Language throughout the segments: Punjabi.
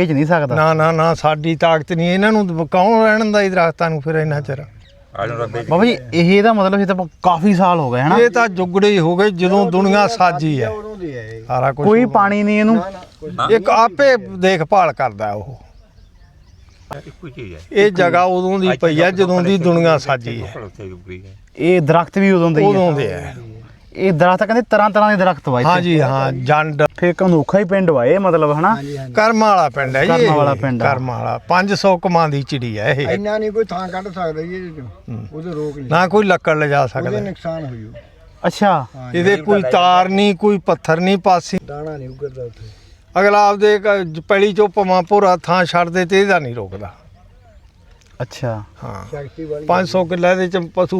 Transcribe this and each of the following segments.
ਭੇਜ ਨਹੀਂ ਸਕਦਾ। ਨਾ ਨਾ ਨਾ ਸਾਡੀ ਤਾਕਤ ਨਹੀਂ ਇਹਨਾਂ ਨੂੰ ਕੌਣ ਰਹਿਣ ਦਾ ਇਹ ਦਰਖਤਾਂ ਨੂੰ ਫਿਰ ਇੰਨਾ ਚਿਰ? ਬਾਬਾ ਜੀ ਇਹ ਇਹਦਾ ਮਤਲਬ ਇਹ ਤਾਂ ਕਾਫੀ ਸਾਲ ਹੋ ਗਏ ਹਨਾ? ਇਹ ਤਾਂ ਜੁਗੜੇ ਹੀ ਹੋ ਗਏ ਜਦੋਂ ਦੁਨੀਆ ਸਾਜੀ ਹੈ। ਸਾਰਾ ਕੁਝ ਕੋਈ ਪਾਣੀ ਨਹੀਂ ਇਹਨੂੰ। ਇੱਕ ਆਪੇ ਦੇਖਭਾਲ ਕਰਦਾ ਉਹ। ਇਹ ਜਗ੍ਹਾ ਉਦੋਂ ਦੀ ਪਈ ਹੈ ਜਦੋਂ ਦੀ ਦੁਨੀਆ ਸਾਜੀ ਹੈ। ਇਹ ਦਰਖਤ ਵੀ ਉਦੋਂ ਦੇ ਹੀ। ਉਦੋਂ ਦੇ ਹੈ। ਇਹ ਦਰਖਤ ਕਹਿੰਦੇ ਤਰ੍ਹਾਂ ਤਰ੍ਹਾਂ ਦੇ ਦਰਖਤ ਵਾ ਇੱਥੇ। ਹਾਂਜੀ ਹਾਂ ਜੰਡ। ਫੇਰ ਅਨੋਖਾ ਹੀ ਪਿੰਡ ਵਾ ਇਹ ਮਤਲਬ ਹਨਾ? ਕਰਮ ਵਾਲਾ ਪਿੰਡ ਹੈ ਜੀ ਕਰਮਾਂ। ਵਾਲਾ ਪਿੰਡ। ਕਰਮਾਂ ਵਾਲਾ। 500 ਕਮਾਂ ਦੀ ਚਿੜੀ ਹੈ ਇਹ। ਇੰਨਾ ਨਹੀਂ ਕੋਈ ਥਾਂ ਕੱਢ ਸਕਦਾ ਜੀ ਇਹਦੇ ਚੋਂ। ਉਹਦੇ ਰੋਕ ਨਹੀਂ ਨਾ ਕੋਈ ਲੱਕੜ ਲਿਜਾ ਉਹਦੇ ਸਕਦਾ ਨੁਕਸਾਨ ਹੋ ਜੂ ਅੱਛਾ। ਇਹਦੇ ਕੋਈ ਤਾਰ ਨਹੀਂ ਕੋਈ ਪੱਥਰ ਨਹੀਂ ਪਾਸੀ। ਦਾਣਾ ਨਹੀਂ ਉਗਰਦਾ ਉੱਥੇ। ਅਗਲਾ ਆਪਦੇ ਪੈਲੀ ਚੋਂ ਪਵਾਂ ਭੋਰਾ ਥਾਂ ਛੱਡ ਦੇ ਤੇ ਇਹਦਾ ਨਹੀਂ ਰੋਕਦਾ। ਅੱਛਾ। ਹਾਂ। ਸ਼ਕਤੀ ਵਾਲੀ 500 ਕਿੱਲੇ ਦੇ ਚ ਪਸ਼ੂ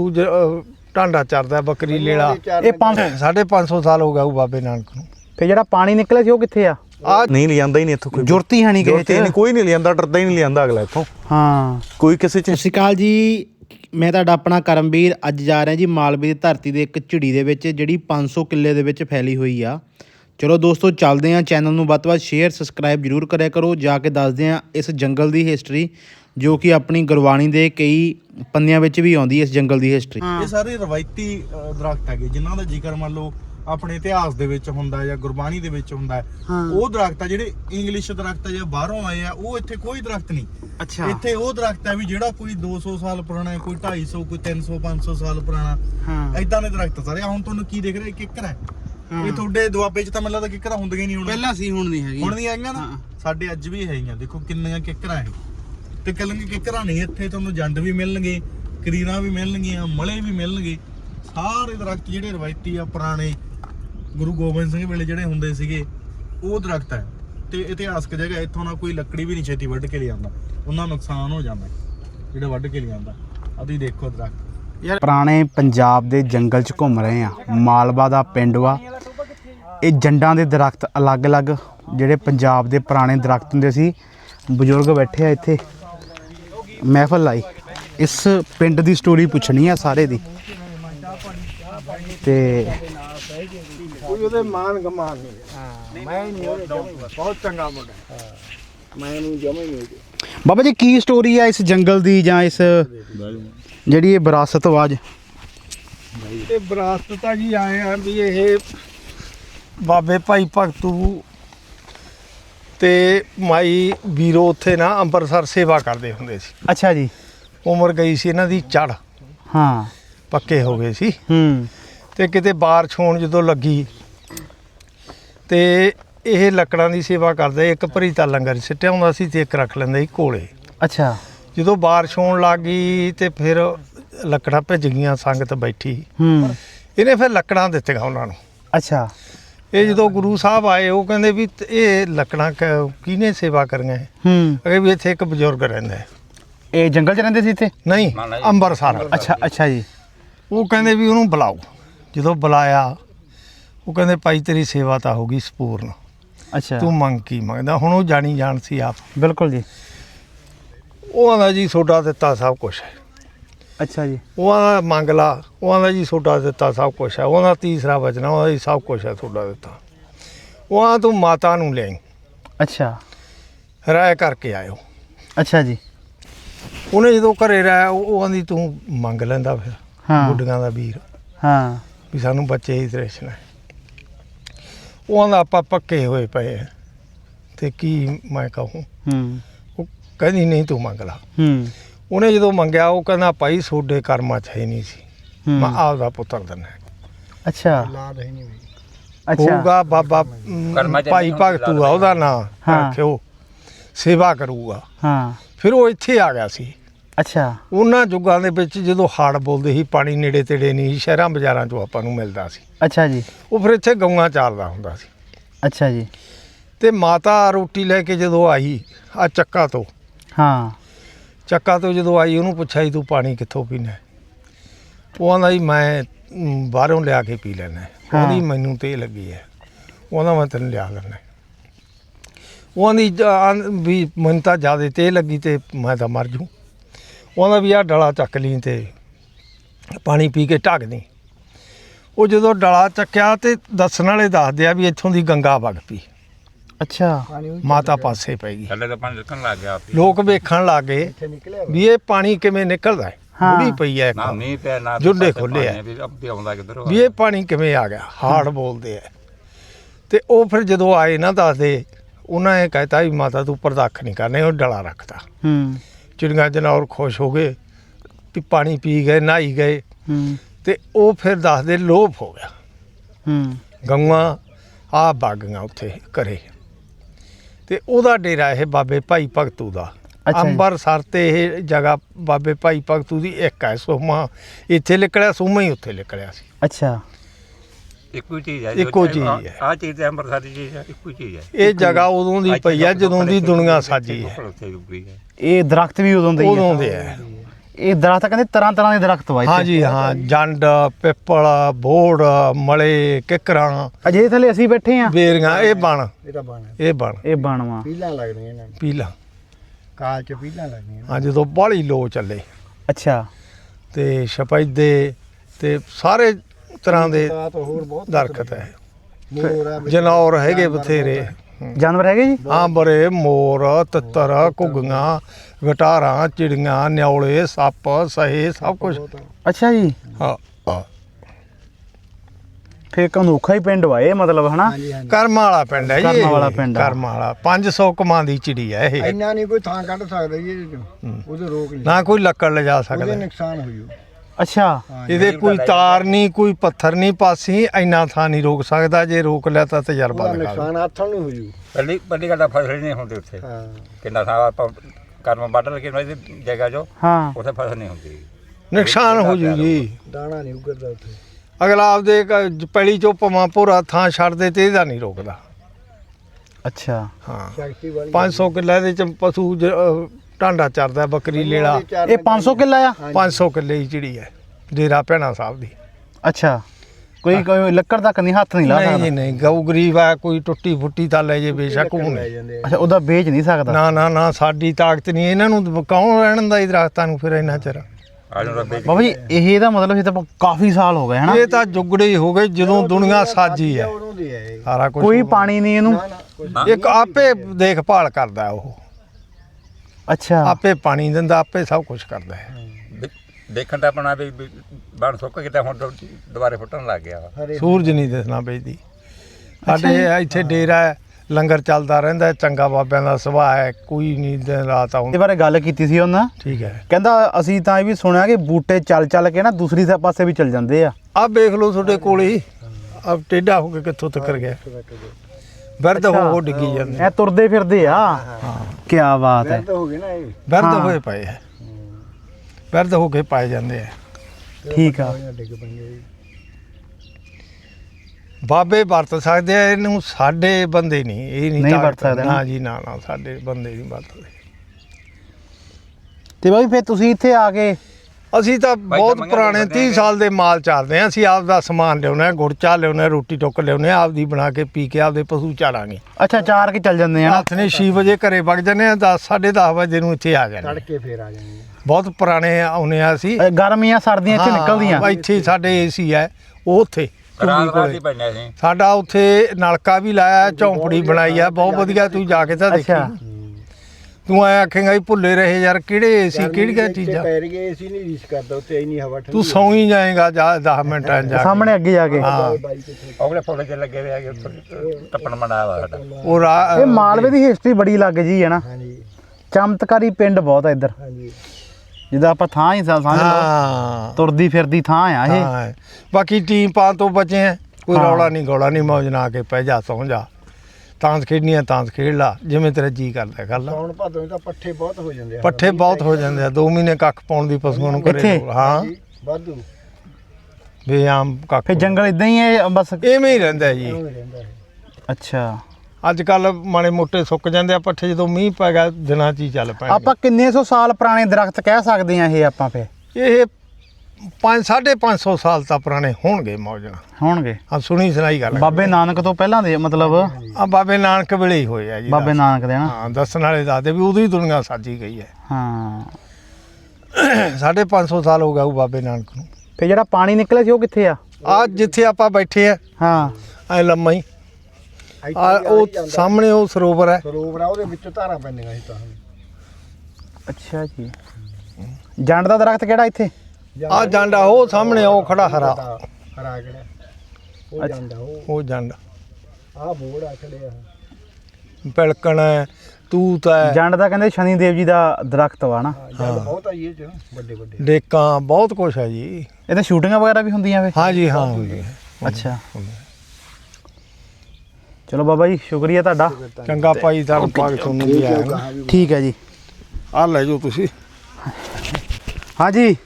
ਟਾਂਡਾ ਚਰਦਾ ਬੱਕਰੀ ਲੇਲਾ ਇਹ ਪੰਜ ਸਾਢੇ 500 ਸਾਲ ਹੋ ਗਿਆ ਉਹ ਬਾਬੇ ਨਾਨਕ ਨੂੰ। ਫੇ ਜਿਹੜਾ ਪਾਣੀ ਨਿਕਲਿਆ ਸੀ ਉਹ ਕਿੱਥੇ ਆ? ਆ ਨਹੀਂ ਲਿਆਂਦਾ ਹੀ ਨਹੀਂ ਇੱਥੋਂ ਕੋਈ ਜੁਰਤੀ ਹੈ ਨਹੀਂ ਕਿਸੇ ਨਹੀਂ ਚ। ਕੋਈ ਨਹੀਂ ਲਿਆਂਦਾ ਡਰਦਾ ਹੀ ਨਹੀਂ ਲਿਆਂਦਾ ਅਗਲਾ ਇੱਥੋਂ। ਹਾਂ। ਕੋਈ ਕਿਸੇ ਚ ਸਤਿ ਸ਼੍ਰੀ ਅਕਾਲ ਜੀ। ਮੈਂ ਤੁਹਾਡਾ ਆਪਣਾ ਕਰਮਵੀਰ ਅੱਜ ਜਾ ਰਿਹਾ ਜੀ ਮਾਲਵੇ ਦੀ ਧਰਤੀ ਦੇ ਇੱਕ ਝਿੜੀ ਦੇ ਵਿੱਚ ਜਿਹੜੀ 500 ਕਿੱਲੇ ਦੇ ਵਿੱਚ ਫੈਲੀ ਹੋਈ ਆ। ਚਲੋ ਦੋਸਤੋ ਚੱਲਦੇ ਹਾਂ ਚੈਨਲ ਨੂੰ ਵੱਧ ਤੋਂ ਵੱਧ ਸ਼ੇਅਰ ਸਬਸਕ੍ਰਾਈਬ ਜਰੂਰ ਕਰਿਆ ਕਰੋ। ਜਾ ਕੇ ਦੱਸਦੇ ਹਾਂ ਇਸ ਜੰਗਲ ਦੀ ਹਿਸਟਰੀ ਜੋ ਕਿ ਆਪਣੀ ਗੁਰਬਾਣੀ ਦੇ ਕਈ ਪੰਨਿਆਂ ਵਿੱਚ ਵੀ ਆਉਂਦੀ ਹੈ ਇਸ ਜੰਗਲ ਦੀ ਹਿਸਟਰੀ ਇਹ ਸਾਰੇ ਰਵਾਇਤੀ ਅ, ਦਰਖਤ ਹੈਗੇ ਜਿਨ੍ਹਾਂ ਦਾ ਜ਼ਿਕਰ ਮੰਨ ਲਓ ਆਪਣੇ ਇਤਿਹਾਸ ਦੇ ਵਿੱਚ ਹੁੰਦਾ ਹੈ ਜਾਂ ਗੁਰਬਾਣੀ ਦੇ ਵਿੱਚ ਹੁੰਦਾ ਹੈ ਉਹ ਦਰਖਤ ਆ ਜਿਹੜੇ ਇੰਗਲਿਸ਼ ਦਰਖਤ ਆ ਜਾਂ ਬਾਹਰੋਂ ਆਏ ਆ ਉਹ ਇੱਥੇ ਕੋਈ ਦਰਖਤ ਨਹੀਂ। ਅੱਛਾ। ਇੱਥੇ ਉਹ ਦਰਖਤ ਹੈ ਵੀ ਜਿਹੜਾ ਕੋਈ 200 ਸਾਲ ਪੁਰਾਣਾ ਹੈ ਕੋਈ 250 ਕੋਈ 300 500 ਸਾਲ ਪੁਰਾਣਾ। ਹਾਂ। ਐਦਾਂ ਦੇ ਦਰਖਤ ਸਾਰੇ। ਹੁਣ ਤੁਹਾਨੂੰ ਕੀ ਦਿਖ ਰਿਹਾ? ਕਿੱਕਰ ਹੈ। ਇਹ ਤੁਹਾਡੇ ਦੁਆਬੇ 'ਚ ਤਾਂ ਮੈਨੂੰ ਲੱਗਦਾ ਕਿੱਕਰਾਂ ਹੁੰਦੀਆਂ ਹੀ ਨਹੀਂ ਹੁਣ ਪਹਿਲਾਂ ਸੀ ਹੁਣ ਨਹੀਂ ਹੈਗੀ ਹੁਣ ਨਹੀਂ ਆਈਆਂ ਨਾ? ਸਾਡੇ ਅੱਜ ਵੀ ਹੈਗੀਆਂ। ਦੇਖੋ ਕਿੰਨੀਆਂ ਕਿੱਕਰਾਂ ਇਹ। ਤੇ ਕੱਲੀਆਂ ਕਿੱਕਰਾਂ ਨਹੀਂ, ਇੱਥੇ ਤੁਹਾਨੂੰ ਜੰਡ ਵੀ ਮਿਲਣਗੇ ਕਰੀਰਾਂ ਵੀ ਮਿਲਣਗੀਆਂ, ਮਲੇ ਵੀ ਮਿਲਣਗੇ। ਸਾਰੇ ਦਰਖਤ ਜਿਹੜੇ ਰਵਾਇਤੀ ਆ, ਪੁਰਾਣੇ ਗੁਰੂ ਗੋਬਿੰਦ ਸਿੰਘ ਵੇਲੇ ਜਿਹੜੇ ਹੁੰਦੇ ਸੀਗੇ, ਉਹ ਦਰਖਤ ਹੈ ਤੇ ਇਤਿਹਾਸਕ ਜਗ੍ਹਾ, ਇੱਥੋਂ ਨਾ ਕੋਈ ਲੱਕੜੀ ਵੀ ਨਹੀਂ ਛੇਤੀ ਵੱਢ ਕੇ ਲਿਆਉਂਦਾ ਉਹਨਾਂ ਨੁਕਸਾਨ ਹੋ ਜਾਂਦਾ, ਜਿਹੜਾ ਵੱਢ ਕੇ ਲਿਆਉਂਦਾ ਆ ਤੁਸੀਂ ਦੇਖੋ ਦਰਖਤ। ਯਾਰ, ਪੁਰਾਣੇ ਪੰਜਾਬ ਦੇ ਜੰਗਲ 'ਚ ਘੁੰਮ ਰਹੇ ਆ। ਮਾਲਵਾ ਦਾ ਪਿੰਡ ਵਾ। ਇਹ ਜੰਡਾਂ ਦੇ ਦਰਖਤ ਅਲੱਗ-ਅਲੱਗ, ਜਿਹੜੇ ਪੰਜਾਬ ਦੇ ਪੁਰਾਣੇ ਦਰਖਤ ਹੁੰਦੇ ਸੀ। ਬਜ਼ੁਰਗ ਬੈਠੇ ਆ ਇੱਥੇ। ਮਹਿਫਲ ਲਾਈ। ਇਸ ਪਿੰਡ ਦੀ ਸਟੋਰੀ ਪੁੱਛਣੀ ਆ ਸਾਰੇ ਦੀ। ਤੇ ਕੋਈ ਉਹਦੇ ਮਾਨ ਗਮਾਨ ਨਹੀਂ। ਮੈਂ ਬਹੁਤ ਚੰਗਾ ਮੁੰਡਾ। ਮੈਂ ਇਹਨੂੰ ਜਮਾ ਨਹੀਂ ਬਾਬਾ ਜੀ ਕੀ ਸਟੋਰੀ ਆ ਇਸ ਜੰਗਲ ਦੀ ਜਾਂ ਇਸ ਜਿਹੜੀ ਇਹ ਵਿਰਾਸਤ ਅੱਜ? ਇਹ ਵਿਰਾਸਤ ਤਾਂ ਜੀ ਆਏ ਆ ਵੀ ਇਹ ਬਾਬੇ ਭਾਈ ਭਗਤੂ ਤੇ ਮਾਈ ਵੀਰੋ ਉੱਥੇ ਨਾ ਅੰਮ੍ਰਿਤਸਰ ਸੇਵਾ ਕਰਦੇ ਹੁੰਦੇ ਸੀ। ਅੱਛਾ ਜੀ। ਉਮਰ ਗਈ ਸੀ ਇਹਨਾਂ ਦੀ ਚੜ ਹਾਂ। ਪੱਕੇ ਹੋ ਗਏ ਸੀ। ਹੂੰ। ਤੇ ਕਿਤੇ ਬਾਰਿਸ਼ ਹੋਣ ਜਦੋਂ ਲੱਗੀ ਤੇ ਇਹ ਲੱਕੜਾਂ ਦੀ ਸੇਵਾ ਕਰਦੇ ਇੱਕ ਭਰੀਤਾ ਲੰਗਰ ਸਿੱਟਿਆ ਹੁੰਦਾ ਸੀ ਤੇ ਇੱਕ ਰੱਖ ਲੈਂਦੇ ਸੀ ਕੋਲੇ। ਅੱਛਾ। ਜਦੋਂ ਬਾਰਿਸ਼ ਹੋਣ ਲੱਗੀ ਤੇ ਫਿਰ ਲੱਕੜਾਂ ਭਿੱਜ ਗਈਆਂ ਸੰਗਤ ਬੈਠੀ। ਹੂੰ। ਇਹਨੇ ਫਿਰ ਲੱਕੜਾਂ ਦਿੱਤੀਆਂ ਉਹਨਾਂ ਨੂੰ। ਅੱਛਾ। ਇਹ ਜਦੋਂ ਗੁਰੂ ਸਾਹਿਬ ਆਏ ਉਹ ਕਹਿੰਦੇ ਵੀ ਇਹ ਲੱਕੜਾਂ ਕ- ਕਿਹਨੇ ਸੇਵਾ ਕਰੀਆਂ ਇਹ? ਹੂੰ। ਅਗੇ ਵੀ ਇੱਥੇ ਇੱਕ ਬਜ਼ੁਰਗ ਰਹਿੰਦਾ ਹੈ। ਇਹ ਜੰਗਲ 'ਚ ਰਹਿੰਦੇ ਸੀ ਇੱਥੇ? ਨਹੀਂ ਅੰਬਰਸਰ ਅੱਛਾ ਅੱਛਾ ਜੀ। ਉਹ ਕਹਿੰਦੇ ਵੀ ਉਹਨੂੰ ਬੁਲਾਓ। ਜਦੋਂ ਬੁਲਾਇਆ ਉਹ ਕਹਿੰਦੇ ਭਾਈ ਤੇਰੀ ਸੇਵਾ ਤਾਂ ਹੋ ਗਈ ਸੰਪੂਰਨ। ਅੱਛਾ। ਤੂੰ ਮੰਗ ਕੀ ਮੰਗਦਾ? ਹੁਣ ਉਹ ਜਾਣੀ ਜਾਣ ਸੀ ਆਪ। ਬਿਲਕੁਲ ਜੀ। ਉਹ ਆਂਦਾ ਜੀ ਸੋਡਾ ਦਿੱਤਾ ਸਭ ਕੁਝ ਹੈ। ਅੱਛਾ ਜੀ। ਉਹ ਆਂਦਾ ਮੰਗ ਲਾ ਉਹ ਆਂਦਾ ਜੀ ਸੋਡਾ ਦਿੱਤਾ ਸਭ ਕੁਝ ਹੈ ਉਹਦਾ ਤੀਸਰਾ ਵਚਨ ਉਹਦਾ ਜੀ ਸਭ ਕੁਝ ਹੈ ਤੁਹਾਡਾ ਦਿੱਤਾ। ਉਹ ਆਂਦਾ ਤੂੰ ਮਾਤਾ ਨੂੰ ਲਿਆਈ। ਅੱਛਾ। ਰਾਇ ਕਰਕੇ ਆਇਓ। ਅੱਛਾ ਜੀ। ਉਹਨੇ ਜਦੋਂ ਘਰੇ ਰਹਿ ਉਹ ਆਂਦੀ ਤੂੰ ਮੰਗ ਲੈਂਦਾ ਫਿਰ ਹਾਂ। ਬੁੱਢੀਆਂ ਦਾ ਵੀਰ ਹਾਂ। ਵੀ ਸਾਨੂੰ ਬੱਚੇ ਹੀ ਤ੍ਰਿਸ਼ਨ ਹੈ ਉਹ ਆਂਦਾ ਆਪਾਂ ਪੱਕੇ ਹੋਏ ਪਏ ਆ ਤੇ ਕੀ ਮੈਂ ਕਹੂੰ? ਹੂੰ। ਉਹ ਕਹਿੰਦੀ ਨਹੀਂ ਤੂੰ ਮੰਗ ਲਾ। ਹੂੰ। ਉਹਨੇ ਜਦੋਂ ਮੰਗਿਆ ਉਹ ਕਹਿੰਦਾ ਭਾਈ ਸੋਡੇ ਕਰਮਾਂ 'ਚ ਹੈ ਨਹੀਂ ਸੀ। ਹੂੰ। ਮੈਂ ਆਪਦਾ ਪੁੱਤਰ ਦਿੰਦਾ ਅੱਛਾ। ਲਾਦ ਹੈ ਨਹੀਂ ਵੀ ਅੱਛਾ। ਹੋਊਗਾ ਬਾਬਾ ਅਮ, ਕਰਮਾਂ 'ਚ ਭਾਈ ਨਹੀਂ ਹੁੰਦੀ ਭਗਤੂ ਆ ਉਹਦਾ ਨਾਂ ਹਾਂ। ਰੱਖਿਓ। ਸੇਵਾ ਕਰੂਗਾ। ਹਾਂ। ਫਿਰ ਉਹ ਇੱਥੇ ਆ ਗਿਆ ਸੀ। ਅੱਛਾ। ਉਹਨਾਂ ਯੁੱਗਾਂ ਦੇ ਵਿੱਚ ਜਦੋਂ ਹਾੜ ਬੋਲਦੇ ਸੀ ਪਾਣੀ ਨੇੜੇ ਤੇੜੇ ਨਹੀਂ ਸੀ, ਸ਼ਹਿਰਾਂ ਬਾਜ਼ਾਰਾਂ 'ਚੋਂ ਆਪਾਂ ਨੂੰ ਮਿਲਦਾ ਸੀ। ਅੱਛਾ ਜੀ। ਉਹ ਫਿਰ ਇੱਥੇ ਗਊਆਂ ਚਾਰਦਾ ਹੁੰਦਾ ਸੀ। ਅੱਛਾ ਜੀ। ਤੇ ਮਾਤਾ ਰੋਟੀ ਲੈ ਕੇ ਜਦੋਂ ਆਈ ਆ ਚੱਕਾ ਤੋਂ ਹਾਂ। ਚੱਕਾ ਤੋਂ ਜਦੋਂ ਆਈ ਉਹਨੂੰ ਪੁੱਛਿਆ ਜੀ ਤੂੰ ਪਾਣੀ ਕਿੱਥੋਂ ਪੀਣਾ? ਉਹ ਆਂਦਾ ਜੀ ਮੈਂ ਮ, ਬਾਹਰੋਂ ਲਿਆ ਕੇ ਪੀ ਲੈਣਾ ਹੈ। ਹਾਂ। ਉਹਦੀ ਮੈਨੂੰ ਤੇ ਲੱਗੀ ਹੈ ਉਹ ਆਂਦਾ ਮੈਂ ਤੈਨੂੰ ਲਿਆ ਲੈਣਾ ਹੈ। ਉਹ ਆਂਦੀ ਜ- ਆਂ- ਵੀ ਮੈਨੂੰ ਤਾਂ ਜ਼ਿਆਦਾ ਤੇ ਲੱਗੀ ਤੇ ਮੈਂ ਤਾਂ ਮਰ ਜੂ ਉਹ ਆਂਦਾ ਵੀ ਆ ਡਲਾ ਚੱਕ ਲਈ ਤੇ ਪਾਣੀ ਪੀ ਕੇ ਢੱਕ ਦੀ ਉਹ ਜਦੋਂ ਡਲਾ ਚੱਕਿਆ ਤੇ ਦੱਸਣ ਵਾਲੇ ਦੱਸਦੇ ਆ ਵੀ ਇੱਥੋਂ ਦੀ ਗੰਗਾ ਵਗ ਪਈ ਅੱਛਾ ਮਾਤਾ ਪਾਸੇ ਪੈ ਗਈ। ਥੱਲੇ ਤਾਂ ਪਾਣੀ ਨਿਕਲਣ ਲੱਗ ਗਿਆ ਆਪੇ ਲੋਕ ਵੇਖਣ ਲੱਗੇ ਵੀ ਇਹ ਪਾਣੀ ਕਿਵੇਂ ਨਿਕਲਦਾ ਹੈ। ਬੁੜੀ ਪਈ ਹੈ ਨਾ। ਮੀਂਹ ਪਿਆ ਨਾ ਜੁੰਡੇ ਖੁੱਲੇ ਆ। ਵੀ ਆਪੇ ਆਉਂਦਾ ਕਿੱਧਰੋਂ ਵੀ ਇਹ ਪਾਣੀ ਕਿਵੇਂ ਆ ਗਿਆ? ਹਾੜ ਬੋਲਦੇ ਆ। ਤੇ ਉਹ ਫਿਰ ਜਦੋਂ ਆਏ ਨਾ ਦੱਸਦੇ ਉਹਨਾਂ ਨੇ ਕਹਿਤਾ ਵੀ ਮਾਤਾ ਤੂੰ ਪਰਦਖ ਨਹੀਂ ਕਰਨੇ ਉਹ ਡਲਾ ਰੱਖਤਾ। ਹੂੰ। ਚਿੜੀਆਂ ਜਨੌਰ ਖੁਸ਼ ਹੋ ਗਏ ਵੀ ਪਾਣੀ ਪੀ ਗਏ ਨਹਾਈ ਗਏ। ਹੂੰ। ਤੇ ਉਹ ਫਿਰ ਦੱਸਦੇ ਲੋਭ ਹੋ ਗਿਆ। ਹੂੰ। ਗਊਆਂ ਆ ਬਾਗੀਆਂ ਉੱਥੇ ਘਰੇ। ਤੇ ਉਹਦਾ ਡੇਰਾ ਇਹ ਬਾਬੇ ਭਾਈ ਭਗਤੂ ਦਾ। ਅੱਛਾ ਜੀ। ਅੰਬਰਸਰ ਤੇ ਇਹ ਜਗ੍ਹਾ ਬਾਬੇ ਭਾਈ ਭਗਤੂ ਦੀ ਇੱਕ ਹੈ ਸੋਮਾ। ਇੱਥੇ ਨਿਕਲਿਆ ਸੋਮਾ ਹੀ ਉੱਥੇ ਨਿਕਲਿਆ ਸੀ। ਅੱਛਾ। ਇੱਕੋ ਹੀ ਚੀਜ਼ ਹੈ ਇੱਕੋ ਚੀਜ਼ ਹੈ। ਆ ਚੀਜ਼ ਤੇ ਅੰਮ੍ਰਿਤਸਰ ਦੀ ਚੀਜ਼ ਹੈ ਇੱਕੋ ਹੀ ਚੀਜ਼ ਹੈ। ਇਹ ਜਗ੍ਹਾ ਉਦੋਂ ਦੀ ਪਈ ਹੈ ਜਦੋਂ ਦੀ ਦੁਨੀਆ ਸਾਜੀ ਹੈ। ਇਹ ਦਰਖਤ ਵੀ ਉਦੋਂ ਦੇ ਹੀ ਆ ਉਦੋਂ ਦੇ ਹੈ। ਇਹ ਦਰਖਤ ਕਹਿੰਦੇ ਤਰ੍ਹਾਂ ਤਰ੍ਹਾਂ ਦੇ ਦਰਖਤ ਵਾ ਇੱਥੇ। ਹਾਂਜੀ ਹਾਂ ਜੰਡ ਪਿੱਪਲ ਬੋੜ ਮਲੇ ਕਿਕਰਾਂ। ਅਜੇ ਥੱਲੇ ਅਸੀਂ ਬੈਠੇ ਆ। ਬੇਰੀਆਂ ਇਹ ਬਣ। ਇਹਦਾ ਬਣ। ਇਹ ਬਣ। ਇਹ ਬਣਵਾ ਪੀਲਾਂ ਲੱਗਦੀਆਂ ਇਹਨਾਂ ਨੂੰ। ਪੀਲਾ। ਕਾਲ ਚ ਪੀਲਾਂ ਲੱਗਦੀਆਂ। ਹਾਂ ਜਦੋਂ ਬਾਹਲੀ ਲੋ ਚੱਲੇ। ਅੱਛਾ। ਤੇ ਸ਼ਪੈਦੇ ਤੇ ਸਾਰੇ ਤਰ੍ਹਾਂ ਦੇ ਦਰਖਤ ਹੈ। ਜਨੌਰ ਹੈਗੇ ਬਥੇਰੇ। ਜਾਨਵਰ ਹੈਗੇ ਜੀ? ਹਾਂ ਬਰੇ ਮੋਰ ਤਿੱਤਰ ਘੁੱਗੀਆਂ। ਗਟਾਰਾਂ ਚਿੜੀਆਂ ਨਿਉਲੇ ਸੱਪ ਸਹੇ ਸਭ ਕੁਝ ਅੱਛਾ ਜੀ। ਹਾਂ। ਹਾਂ। ਫੇਰ ਕਨੋਖਾ ਹੀ ਪਿੰਡ ਵਾ ਇਹ ਮਤਲਬ ਹਨਾ? ਹਾਂਜੀ ਹਾਂਜੀ। ਕਰਮਾਂ ਵਾਲਾ ਪਿੰਡ ਹੈ ਜੀ ਕਰਮਾਂ। ਵਾਲਾ ਪਿੰਡ ਆ। ਕਰਮਾਂ ਵਾਲਾ। 500 ਕਮਾਂ ਦੀ ਚਿੜੀ ਹੈ ਇਹ। ਇੰਨਾ ਨਹੀਂ ਕੋਈ ਥਾਂ ਕੱਢ ਸਕਦਾ ਜੀ ਇਹਦੇ ਚੋਂ। ਉਹਦੇ ਰੋਕ ਨਹੀਂ ਨਾ ਕੋਈ ਲੱਕੜ ਲਿਜਾ ਉਹਦੇ ਸਕਦਾ। ਨੁਕਸਾਨ ਹੋ ਜੂ ਅੱਛਾ। ਇਹਦੇ ਕੋਈ ਤਾਰ ਨਹੀਂ ਕੋਈ ਪੱਥਰ ਨਹੀਂ ਪਾਸੀ ਇੰਨਾ ਥਾਂ ਨਹੀਂ ਰੋਕ ਸਕਦਾ। ਜੇ ਰੋਕ ਲਿਆ ਤਾਂ ਤਜਰਬਾ ਉਹਦਾ ਲਗਾ ਨੁਕਸਾਨ ਆਥਣ ਨੂੰ ਹੋ ਜੂ ਪਹਿਲੀ ਪਹਿਲੀ ਗੱਲ ਤਾਂ ਫਸਲ ਨਹੀਂ ਹੁੰਦੀ ਉੱਥੇ। ਹਾਂ। ਕਿੰਨਾ ਸਾਲ ਆਪਾਂ ਕਰਮ ਵੱਢ ਲਗੇ ਨਾ ਇਹਦੀ ਜਗ੍ਹਾ ਜੋ ਹਾਂ। ਉੱਥੇ ਫਸਲ ਨਹੀਂ ਹੁੰਦੀ। ਨੁਕਸਾਨ ਹੋ ਜੂ ਜੀ ਦਾਣਾ ਨਹੀਂ ਉਗਰਦਾ ਉੱਥੇ। ਅਗਲਾ ਆਪਦੇ ਕ- ਪੈਲੀ ਚੋਂ ਭਵਾਂ ਭੋਰਾ ਥਾਂ ਛੱਡ ਦੇ ਤੇ ਇਹਦਾ ਨਹੀਂ ਰੋਕਦਾ। ਅੱਛਾ। ਹਾਂ। ਸ਼ਕਤੀ ਵਾਲੀ 500 ਕਿੱਲੇ ਦੇ ਚ ਪਸ਼ੂ ਜ- ਅਹ ਢਾਂਡਾ ਚਰਦਾ ਬੱਕਰੀ ਲੇਲਾ। ਇਹ 500 ਕਿੱਲਾ ਆ? 500 ਕਿੱਲੇ ਦੀ ਚਿੜੀ ਹੈ। ਡੇਰਾ ਭੈਣਾ ਸਾਹਿਬ ਦੀ। ਅੱਛਾ। ਕੋਈ ਕੋਈ ਲੱਕੜ ਤੱਕ ਨਹੀਂ ਹੱਥ ਨਹੀਂ ਲਾ ਨਹੀਂ ਜੀ ਸਕਦਾ ਨਹੀਂ। ਗਊ ਗਰੀਬ ਆ ਕੋਈ ਟੁੱਟੀ ਫੁੱਟੀ ਤਾਂ ਲੈ ਜੇ ਬੇਸ਼ੱਕ ਉਹ ਲੈ ਨਹੀਂ ਜਾਂਦੇ ਆ। ਅੱਛਾ ਉਹਦਾ ਵੇਚ ਨਹੀਂ ਸਕਦਾ? ਨਾ ਨਾ ਨਾ ਸਾਡੀ ਤਾਕਤ ਨਹੀਂ। ਇਹਨਾਂ ਨੂੰ ਕੌਣ ਰਹਿਣ ਦਾ ਇਹ ਦਰਖਤਾਂ ਨੂੰ ਫਿਰ ਇੰਨਾ ਚਿਰ? ਆ ਨੂੰ ਰੱਬੇ ਬਾਬਾ ਜੀ ਇਹ ਇਹਦਾ ਮਤਲਬ ਇਹ ਤਾਂ ਕਾਫੀ ਸਾਲ ਹੋ ਗਏ ਹਨਾ? ਇਹ ਤਾਂ ਜੁਗੜੇ ਹੀ ਹੋ ਗਏ ਜਦੋਂ ਦੁਨੀਆ ਸਾਜੀ ਹੈ। ਉਦੋਂ ਦੀ ਹੈ ਇਹ। ਸਾਰਾ ਕੁਝ ਕੋਈ ਪਾਣੀ ਨਹੀਂ ਇਹਨੂੰ? ਇੱਕ ਆਪੇ ਦੇਖਭਾਲ ਕਰਦਾ ਉਹ। ਅੱਛਾ। ਆਪੇ ਪਾਣੀ ਦਿੰਦਾ ਆਪੇ ਸਭ ਕੁਝ ਕਰਦਾ ਹੈ। ਦੇਖਣ ਦਾ ਆਪਣਾ ਵੀ ਵੀ ਬਣ ਸੁੱਕ ਕਿਤੇ ਹੁਣ ਦੁ- ਦੁਬਾਰੇ ਫੁੱਟਣ ਲੱਗ ਗਿਆ ਵਾ। ਹਰੇ ਸੂਰਜ ਨਹੀਂ ਦਿਸਣਾ ਬਈਦੀ ਸਾਡੇ ਇੱਥੇ ਡੇਰਾ ਹੈ ਲੰਗਰ ਚੱਲਦਾ ਰਹਿੰਦਾ ਹੈ, ਚੰਗਾ ਬਾਬਿਆਂ ਦਾ ਸੁਭਾਅ ਹੈ ਕੋਈ ਨਹੀਂ ਦਿਨ ਰਾਤ ਇਹਦੇ ਆਉਂਦਾ ਬਾਰੇ ਗੱਲ ਕੀਤੀ ਸੀ ਉਹਨਾਂ? ਠੀਕ ਹੈ। ਕਹਿੰਦਾ ਅਸੀਂ ਤਾਂ ਇਹ ਵੀ ਸੁਣਿਆ ਕਿ ਬੂਟੇ ਚੱਲ ਚੱਲ ਕੇ ਨਾ ਦੂਸਰੀ ਸਾ- ਪਾਸੇ ਵੀ ਚੱਲ ਜਾਂਦੇ ਆ। ਆਹ ਵੇਖ ਲਓ ਤੁਹਾਡੇ ਕੋਲੇ ਹੀ। ਆ ਟੇਢਾ ਹੋ ਕੇ ਕਿੱਥੋਂ ਤੱਕ ਗਿਆ। ਬਿਰਧ ਹੋ ਹੋ ਡਿੱਗੀ ਜਾਂਦੇ। ਐ ਤੁਰਦੇ ਫਿਰਦੇ ਆ। ਕੀ ਬਾਤ ਹੈ। ਤਾਂ ਹੋ ਗਏ ਨਾ ਇਹ। ਬਿਰਧ ਹਾਂ। ਹੋਏ ਪਏ ਹੈ ਬਿਰਧ ਹੋ ਕੇ ਪਾਏ ਜਾਂਦੇ ਆ ਠੀਕ ਆ ਡਿੱਗ ਪੈਂਦੇ ਜੀ। ਬਾਬੇ ਵਰਤ ਸਕਦੇ ਆ ਇਹਨੂੰ ਸਾਡੇ ਬੰਦੇ ਨਹੀਂ ਇਹ ਨਹੀਂ ਨਹੀਂ ਤਾਕਤ। ਵਰਤ ਸਕਦੇ ਨਾ। ਨਾ ਜੀ ਨਾ ਨਾ ਸਾਡੇ ਬੰਦੇ ਨਹੀਂ ਵਰਤਦੇ ਤੇ ਬਾਈ ਫੇਰ ਤੁਸੀਂ ਇੱਥੇ ਆ ਕੇ ਅਸੀਂ ਤਾਂ ਬਹੁਤ ਪੁਰਾਣੇ ਕਰਦੇ 30 ਆ ਸਾਲ ਦੇ ਮਾਲ ਚਾਰਦੇ ਆ ਅਸੀਂ ਆਪ ਦਾ ਸਮਾਨ ਲਿਆਉਣਾ ਹੈ, ਗੁੜ ਚਾਹ ਲਿਆਉਣਾ ਹੈ, ਰੋਟੀ ਟੁੱਕ ਲਿਆਉਣੇ ਆਪ ਦੀ ਬਣਾ ਕੇ ਪੀ ਕੇ ਆਪਦੇ ਪਸ਼ੂ ਚਾਰਾਂਗੇ। ਅੱਛਾ ਚਾਰ ਕੇ ਚੱਲ ਜਾਂਦੇ ਆ ਹੱਥ ਨੇ 6 ਵਜੇ ਘਰੇ ਵਗ ਜਾਂਦੇ ਆ 10 10:30 ਵਜੇ ਨੂੰ ਇੱਥੇ ਆ ਜਾਂਦੇ ਤੜਕੇ ਫੇਰ ਆ ਜਾਂਦੇ ਆ। ਬਹੁਤ ਪੁਰਾਣੇ ਆਉਨੇ ਆ ਅਸੀਂ। ਗਰਮੀਆਂ ਸਰਦੀਆਂ ਇੱਥੇ ਨਿਕਲਦੀਆਂ। ਇੱਥੇ ਸਾਡੇ ਏਸੀ ਹੈ ਉਹ ਉੱਥੇ। ਰਾਤ ਟੁੱਬੀ ਰਾਤ ਕੋਲੇ। ਹੀ ਪੈਣਾ ਸੀ। ਸਾਡਾ ਉੱਥੇ ਨਲਕਾ ਵੀ ਲਾਇਆ ਝੌਂਪੜੀ ਬਣਾਈ ਆ ਬਹੁਤ ਵਧੀਆ ਤੂੰ ਜਾ ਕੇ ਤਾਂ ਦੇਖੀ। ਅੱਛਾ ਤੂੰ ਆਇਆ ਆਖੇਂਗਾ ਵੀ ਭੁੱਲੇ ਰਹੇ ਯਾਰ ਕਿਹੜੇ ਏਸੀ ਕਿਹੜੀਆਂ ਚੀਜ਼ਾਂ? ਪੈਰ ਗਏ ਸੀ ਨਹੀਂ ਰੀਸ ਕਰਦਾ ਉੱਤੇ ਇੰਨੀ ਹਵਾ ਠੰਡੀ ਤੂੰ ਸੌਂ ਹੀ ਜਾਏਗਾ ਜਾ 10 ਮਿੰਟਾਂ 'ਚ ਜਾ ਕੇ। ਸਾਹਮਣੇ ਅੱਗੇ ਜਾ ਕੇ। ਹਾਂ। ਬਾਈ ਕਿੱਥੇ ਅਗਲੇ ਫੁੱਲ ਤੇ ਲੱਗੇ ਹੋਏ ਆ ਕਿ ਉੱਥੇ ਟੱਪਣ ਮਨਾ ਵਾ ਸਾਡਾ। ਉਹ ਰਾ- ਇਹ ਮਾਲਵੇ ਦੀ ਹਿਸਟਰੀ ਬੜੀ ਲੱਗ ਜੀ ਹੈ ਨਾ। ਹਾਂਜੀ। ਚਮਤਕਾਰੀ ਪਿੰਡ ਬਹੁਤ ਆ ਇੱਧਰ। ਹਾਂਜੀ। ਜਿੱਦਾਂ ਆਪਾਂ ਥਾਂ ਹੀ ਸਾ- ਸਮਝ ਲਓ। ਹਾਂ। ਤੁਰਦੀ ਫਿਰਦੀ ਥਾਂ ਆ ਇਹ। ਹਾਂ। ਬਾਕੀ ਟੀਮ ਪਾ ਤੋਂ ਬਚੇ ਆ ਕੋਈ ਹਾਂ। ਰੌਲਾ ਨਹੀਂ ਗੋਲਾ ਨਹੀਂ ਮੌਜ ਨਾ ਕੇ ਪੈ ਜਾ ਸੌਂ ਜਾ। ਤਾਂਸ ਖੇਡਣੀਆਂ ਤਾਂਸ ਖੇਡ ਲਾ ਜਿਵੇਂ ਤੇਰਾ ਜੀ ਕਰਦਾ ਕਰ ਲਾ। ਸੌਣ ਭਾਦੋਂ ਤਾਂ ਪੱਠੇ ਬਹੁਤ ਹੋ ਜਾਂਦੇ ਆ। ਪੱਠੇ ਬਹੁਤ ਹੋ ਜਾਂਦੇ ਆ 2 ਮਹੀਨੇ ਕੱਖ ਪਾਉਣ ਦੀ ਪਸ਼ੂਆਂ ਨੂੰ ਕਰੇ ਇੱਥੇ? ਹਾਂ। ਜੀ, ਵਾਧੂ। ਬੇਆਮ ਕੱਖ। ਫੇ ਜੰਗਲ ਇਦਾਂ ਹੀ ਹੈ ਬਸ? ਐਵੇਂ ਹੀ ਰਹਿੰਦਾ ਜੀ। ਐਵੇਂ ਰਹਿੰਦਾ ਹੈ। ਅੱਛਾ। ਅੱਜ ਕੱਲ ਮਾੜੇ ਮੋਟੇ ਸੁੱਕ ਜਾਂਦੇ ਆ ਪੱਠੇ ਜਦੋਂ ਮੀਂਹ ਪੈ ਗਿਆ ਦਿਨਾਂ 'ਚ ਹੀ ਚੱਲ ਪੈਣਗੇ। ਆਪਾਂ ਕਿੰਨੇ ਸੌ ਸਾਲ ਪੁਰਾਣੇ ਦਰਖਤ ਕਹਿ ਸਕਦੇ ਆ ਇਹ ਆਪਾਂ ਫੇ ਇਹ 5 550 ਸਾਲ ਤਾਂ ਪੁਰਾਣੇ ਹੋਣਗੇ ਮੌਜਣਾ ਹੋਣਗੇ। ਆ ਸੁਣੀ ਸੁਣਾਈ ਗੱਲ। ਬਾਬੇ ਨਾਨਕ ਤੋਂ ਪਹਿਲਾਂ ਦੇ ਮਤਲਬ? ਆ ਬਾਬੇ ਨਾਨਕ ਵੇਲੇ ਹੀ ਹੋਏ ਆ ਜੀ ਬਾਬੇ ਨਾਨਕ ਦੇ ਨਾ ਹਾਂ ਦੱਸਣ ਵਾਲੇ ਦੱਸਦੇ ਵੀ ਉਦੋਂ ਹੀ ਦੁਨੀਆ ਸਾਜੀ ਗਈ ਹੈ। ਹਾਂ। ਸਾਢੇ 500 ਸਾਲ ਹੋ ਗਿਆ ਉਹ ਬਾਬੇ ਨਾਨਕ ਨੂੰ। ਫੇ ਜਿਹੜਾ ਪਾਣੀ ਨਿਕਲਿਆ ਸੀ ਉਹ ਕਿੱਥੇ ਆ? ਆ ਜਿੱਥੇ ਆਪਾਂ ਬੈਠੇ ਆ। ਹਾਂ। ਐ ਲੰਮਾ ਹੀ। ਆ ਉਹ ਸਾਹਮਣੇ ਉਹ ਸਰੋਵਰ ਹੈ। ਸਰੋਵਰ ਆ ਉਹਦੇ ਵਿੱਚੋਂ ਧਾਰਾਂ ਪੈਂਦੀਆਂ ਸੀ ਤਾਂ। ਅੱਛਾ ਜੀ। ਜੰਡ ਦਾ ਦਰਖਤ ਕਿਹੜਾ ਇੱਥੇ? ਆ ਜਾਂਦਾ ਉਹ ਸਾਹਮਣੇ ਉਹ ਖੜਾ ਹਰਾ ਹਰਾ ਕਿਹੜਾ ਉਹ ਜਾਂਦਾ ਉਹ। ਉਹ ਜਾਂਦਾ। ਆ ਬੋੜ ਆ ਖੜਿਆ ਪਿਲਕਣ ਹੈ ਤੂਤ ਹੈ। ਜੰਡ ਦਾ ਕਹਿੰਦੇ ਸ਼ਨੀ ਦੇਵ ਜੀ ਦਾ ਦਰਖਤ ਵਾ ਨਾ। ਬਹੁਤ ਆ ਜੀ ਇਹ ਚ ਵੱਡੇ ਵੱਡੇ। ਡੇਕਾਂ ਬਹੁਤ ਕੁਛ ਹੈ ਜੀ। ਇਹਦੇ ਸ਼ੂਟਿੰਗਾਂ ਵਗੈਰਾ ਵੀ ਹੁੰਦੀਆਂ ਵੇ ਹਾਂ ਜੀ ਹਾਂ ਹੁੰਦੀ ਹੈ। ਅੱਛਾ। ਚਲੋ ਬਾਬਾ ਜੀ ਸ਼ੁਕਰੀਆ ਤੁਹਾਡਾ। ਚੰਗਾ ਭਾਈ ਦਾ ਭਾਗ ਤੁਹਾਨੂੰ ਵੀ ਆਇਆ। ਠੀਕ ਹੈ ਜੀ। ਆਹ ਲੈ ਜਾਓ ਤੁਸੀਂ। ਹਾਂਜੀ।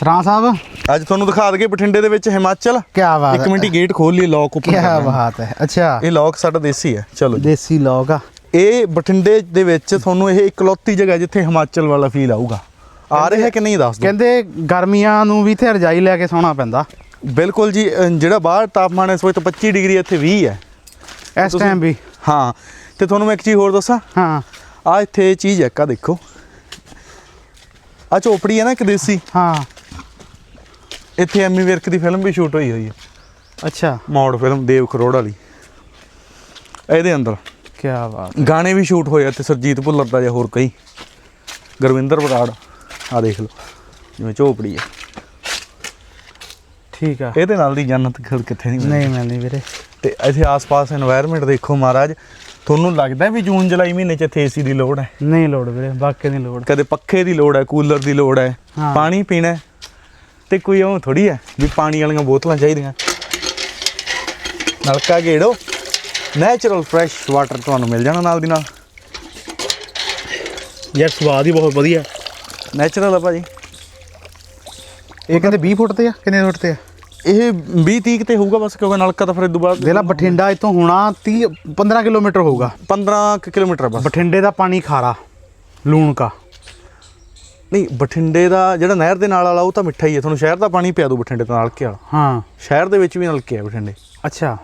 ਸਰਾਂ ਸਾਹਿਬ ਅੱਜ ਤੁਹਾਨੂੰ ਦਿਖਾ ਦਗੇ ਬਠਿੰਡੇ ਦੇ ਵਿੱਚ ਹਿਮਾਚਲ। ਕੀ ਬਾਤ ਇੱਕ ਮਿੰਟ ਹੀ ਗੇਟ ਖੋਲ ਲਈ ਲੌਕ ਉੱਪਰ ਕੀ। ਬਾਤ ਹੈ। ਅੱਛਾ। ਇਹ ਲੌਕ ਸਾਡਾ ਦੇਸੀ ਹੈ। ਚਲੋ ਦੇਸੀ ਲੋਕ ਆ। ਇਹ ਬਠਿੰਡੇ ਦੇ ਵਿੱਚ ਤੁਹਾਨੂੰ ਇਹ ਇਕਲੌਤੀ ਜਗ੍ਹਾ ਜਿੱਥੇ ਹਿਮਾਚਲ ਵਾਲਾ ਫੀਲ ਆਊਗਾ। ਆ ਰਿਹਾ ਕਿ ਨਹੀਂ ਦੱਸ ਦਿਓ। ਕਹਿੰਦੇ ਗਰਮੀਆਂ ਨੂੰ ਵੀ ਇੱਥੇ ਰਜਾਈ ਲੈ ਕੇ ਸੌਣਾ ਪੈਂਦਾ। ਬਿਲਕੁਲ ਜੀ ਜਿਹੜਾ ਬਾਹਰ ਤਾਪਮਾਨ ਇਸ ਵਕਤ 25 ਡਿਗਰੀ ਇੱਥੇ 20 ਹੈ। ਇਸ ਟਾਈਮ ਵੀ। ਹਾਂ। ਤੇ ਤੁਹਾਨੂੰ ਮੈਂ ਇੱਕ ਚੀਜ਼ ਹੋਰ ਦੱਸਾਂ? ਹਾਂ। ਆ ਇੱਥੇ ਇਹ ਚੀਜ਼ ਹੈ ਕਾ ਦੇਖੋ। ਆ ਝੋਪੜੀ ਹੈ ਨਾ ਇੱਕ ਦੇਸੀ। ਹਾਂ। ਇੱਥੇ ਐਮੀ ਵਿਰਕ ਦੀ ਫਿਲਮ ਵੀ ਸ਼ੂਟ ਹੋਈ ਹੋਈ ਹੈ। ਅੱਛਾ। ਮੌੜ ਫਿਲਮ ਦੇਵ ਖਰੋੜ ਵਾਲੀ। ਇਹਦੇ ਅੰਦਰ। ਕੀ ਬਾਤ ਗਾਣੇ ਵੀ ਸ਼ੂਟ ਹੋਏ ਤੇ ਸਰਜੀਤ ਭੁੱਲਰ ਦਾ ਜਾਂ ਹੋਰ ਕਈ। ਗੁਰਵਿੰਦਰ ਬਰਾੜ ਆ ਦੇਖ ਲਓ ਜਿਵੇਂ ਝੋਪੜੀ ਹੈ ਠੀਕ ਆ। ਇਹਦੇ ਨਾਲ ਦੀ ਜੰਨਤ ਖੜ ਕਿੱਥੇ ਨਹੀਂ ਮਿਲਦੀ। ਨਹੀਂ ਵੀਰੇ। ਤੇ ਇੱਥੇ ਆਸ-ਪਾਸ এনवायरमेंट ਦੇਖੋ ਮਹਾਰਾਜ ਤੁਹਾਨੂੰ ਲੱਗਦਾ ਵੀ ਜੂਨ ਜੁਲਾਈ ਮਹੀਨੇ ਚ ਇੱਥੇ ਏਸੀ ਦੀ ਲੋੜ ਹੈ? ਨਹੀਂ ਲੋੜ ਵੀਰੇ ਬਾਕੀ ਨਹੀਂ ਲੋੜ। ਕਦੇ ਪੱਖੇ ਦੀ ਲੋੜ ਹੈ ਕੂਲਰ ਦੀ ਲੋੜ ਹੈ ਪਾਣੀ ਪੀਣਾ ਤੇ ਕੋਈ ਉਹ ਥੋੜੀ ਹੈ ਵੀ ਪਾਣੀ ਵਾਲੀਆਂ ਬੋਤਲਾਂ ਚਾਹੀਦੀਆਂ। ਨਲਕਾ ਗੇੜੋ ਨੈਚੁਰਲ ਫਰੈਸ਼ ਵਾਟਰ ਤੁਹਾਨੂੰ ਮਿਲ ਜਾਣਾ ਨਾਲ ਦੀ ਨਾਲ। ਯਾਰ ਸਵਾਦ ਹੀ ਬਹੁਤ ਵਧੀਆ। ਨੈਚੁਰਲ ਆ ਭਾਜੀ। ਇਹ ਕਹਿੰਦੇ 20 ਫੁੱਟ ਤੇ ਆ ਕਿੰਨੇ ਫੁੱਟ ਤੇ ਆ? ਇਹ 20 30 ਤੇ ਹੋਊਗਾ ਬਸ ਕਿਉਂਕਿ ਨਲਕਾ ਤਾਂ ਫਿਰ ਇਦੋਂ ਬਾਅਦ ਦੇਖ ਲਾ ਬਠਿੰਡਾ ਇਤੋਂ ਹੋਣਾ 30 15 ਕਿਲੋਮੀਟਰ ਹੋਊਗਾ। 15 ਕੁ ਕਿਲੋਮੀਟਰ ਬਸ। ਬਠਿੰਡੇ ਦਾ ਪਾਣੀ ਖਾਰਾ ਲੂਣ ਕਾ ਨਹੀਂ ਬਠਿੰਡੇ ਦਾ ਜਿਹੜਾ ਨਹਿਰ ਦੇ ਨਾਲ ਵਾਲਾ ਉਹ ਤਾਂ ਮਿੱਠਾ ਹੀ ਹੈ। ਤੁਹਾਨੂੰ ਸ਼ਹਿਰ ਦਾ ਪਾਣੀ ਪਿਆ ਦੂ ਬਠਿੰਡੇ ਤੋਂ ਨਲਕੇ ਵਾਲਾ। ਹਾਂ। ਸ਼ਹਿਰ ਦੇ ਵਿੱਚ ਵੀ ਨਲਕੇ ਆ ਬਠਿੰਡੇ। ਅੱਛਾ।